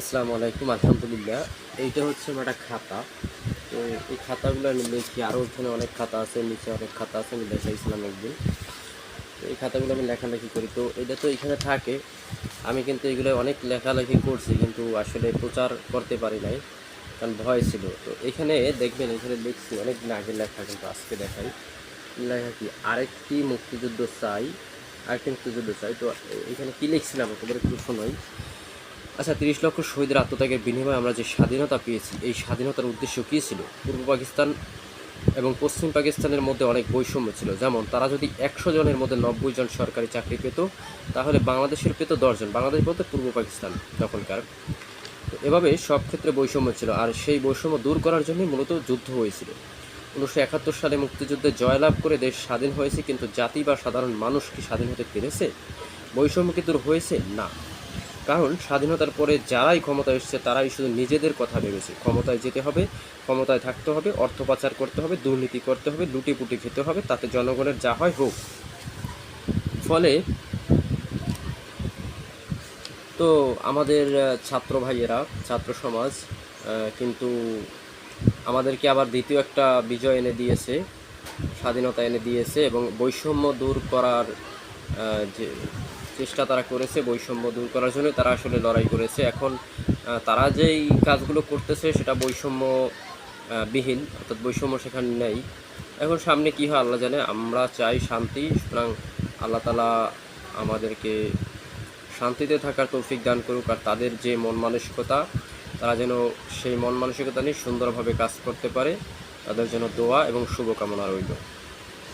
আসসালামু আলাইকুম, আলহামদুলিল্লাহ। এইটা হচ্ছে আমার একটা খাতা। তো এই খাতাগুলো আমি লিখি আরও ওখানে অনেক খাতা আছে, নিচে অনেক খাতা আছে, আমি দেখাইছিলাম একদিন। তো এই খাতাগুলো আমি লেখালেখি করি। তো এটা তো এখানে থাকে। আমি কিন্তু এগুলো অনেক লেখালেখি করছি, কিন্তু আসলে প্রচার করতে পারি নাই, কারণ ভয় ছিল। তো এখানে দেখবেন, এখানে লিখছি, অনেক আগে লেখা কিন্তু আজকে দেখাই। লেখা কি, আরেকটি মুক্তিযুদ্ধ চাই, আরেকটি মুক্তিযুদ্ধ চাই। তো এখানে কি লিখছিলাম তোমাদের একটু শোনাই। আচ্ছা তিরিশ লক্ষ শহীদের আত্মত্যাগের বিনিময়ে আমরা যে স্বাধীনতা পেয়েছি, এই স্বাধীনতার উদ্দেশ্য কী ছিল? পূর্ব পাকিস্তান এবং পশ্চিম পাকিস্তানের মধ্যে অনেক বৈষম্য ছিল। যেমন, তারা যদি একশো জনের মধ্যে নব্বই জন সরকারি চাকরি পেত, তাহলে বাংলাদেশের পেত দশজন বাংলাদেশ বলতে পূর্ব পাকিস্তান তখনকার। এভাবে সব ক্ষেত্রে বৈষম্য ছিল, আর সেই বৈষম্য দূর করার জন্যই মূলত যুদ্ধ হয়েছিল। উনিশশো একাত্তর সালে মুক্তিযুদ্ধে জয়লাভ করে দেশ স্বাধীন হয়েছে, কিন্তু জাতি বা সাধারণ মানুষ কি স্বাধীন হতে পেরেছে? বৈষম্য কি দূর হয়েছে? না। কারণ স্বাধীনতার পরে যারাই ক্ষমতায় এসেছে, তারাই শুধু নিজেদের কথা ভেবেছে। ক্ষমতায় যেতে হবে, ক্ষমতায় থাকতে হবে, অর্থ পাচার করতে হবে, দুর্নীতি করতে হবে, লুটিপুটি খেতে হবে, তাতে জনগণের যা হয় হোক। ফলে তো আমাদের ছাত্র ভাইয়েরা, ছাত্র সমাজ কিন্তু আমাদেরকে আবার দ্বিতীয় একটা বিজয় এনে দিয়েছে, স্বাধীনতা এনে দিয়েছে এবং বৈষম্য দূর করার যে চেষ্টা তারা করেছে বৈষম্য দূর করার জন্য, তারা আসলে লড়াই করেছে। এখন তারা যেই কাজগুলো করতেছে সেটা বৈষম্য বিহীন, অর্থাৎ বৈষম্য সেখানে নেই। এখন সামনে কি হয় আল্লাহ জানে। আমরা চাই শান্তি, সুতরাং আল্লাহ তালা আমাদেরকে শান্তিতে থাকার তৌফিক দান করুক, আর তাদের যে মন মানসিকতা, তারা যেন সেই মন মানসিকতা নিয়ে সুন্দরভাবে কাজ করতে পারে। তাদের জন্য দোয়া এবং শুভকামনা রইল।